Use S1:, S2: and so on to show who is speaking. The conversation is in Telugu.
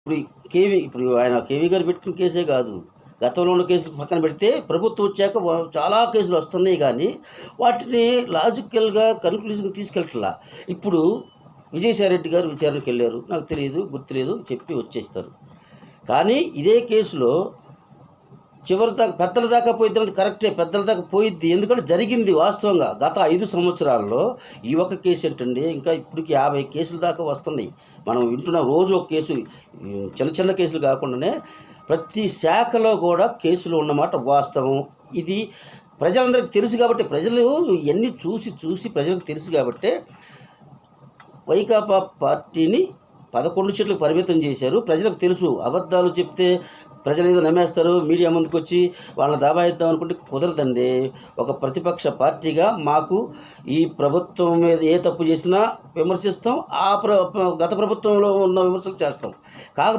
S1: ఇప్పుడు కేవీ ఇప్పుడు ఆయన కేవీ గారు పెట్టిన కేసే కాదు. గతంలో ఉన్న కేసులు పక్కన పెడితే ప్రభుత్వం వచ్చాక చాలా కేసులు వస్తున్నాయి కానీ వాటిని లాజికల్గా కన్క్లూజన్కి తీసుకెళ్ళట్లా. ఇప్పుడు విజయసాయిరెడ్డి గారు విచారణకి వెళ్ళారు. నాకు తెలియదు గుర్తులేదు చెప్పి వచ్చేస్తారు. కానీ ఇదే కేసులో చివరి దాకా పెద్దల దాకా పోయిద్ది కరెక్టే పెద్దల దాకా పోయిద్ది. ఎందుకంటే జరిగింది వాస్తవంగా గత ఐదు సంవత్సరాల్లో ఈ ఒక్క కేసు ఏంటండి ఇంకా ఇప్పటికి యాభై కేసుల దాకా వస్తున్నాయి. మనం వింటున్న రోజు ఒక కేసు చిన్న చిన్న కేసులు కాకుండానే ప్రతి శాఖలో కూడా కేసులు ఉన్నమాట వాస్తవం. ఇది ప్రజలందరికీ తెలుసు కాబట్టి ప్రజలు ఇవన్నీ చూసి చూసి ప్రజలకు తెలుసు కాబట్టి వైకాపా పార్టీని పదకొండు సీట్లకు పరిమితం చేశారు. ప్రజలకు తెలుసు అబద్ధాలు చెప్తే ప్రజలు ఏదో నమ్మేస్తారు మీడియా ముందుకు వచ్చి వాళ్ళని దాబాయిద్దాం అనుకుంటే కుదరదండి. ఒక ప్రతిపక్ష పార్టీగా మాకు ఈ ప్రభుత్వం మీద ఏ తప్పు చేసినా విమర్శిస్తాం ఆ ప్ర గత ప్రభుత్వంలో ఉన్న విమర్శలు చేస్తాం. కాకపోతే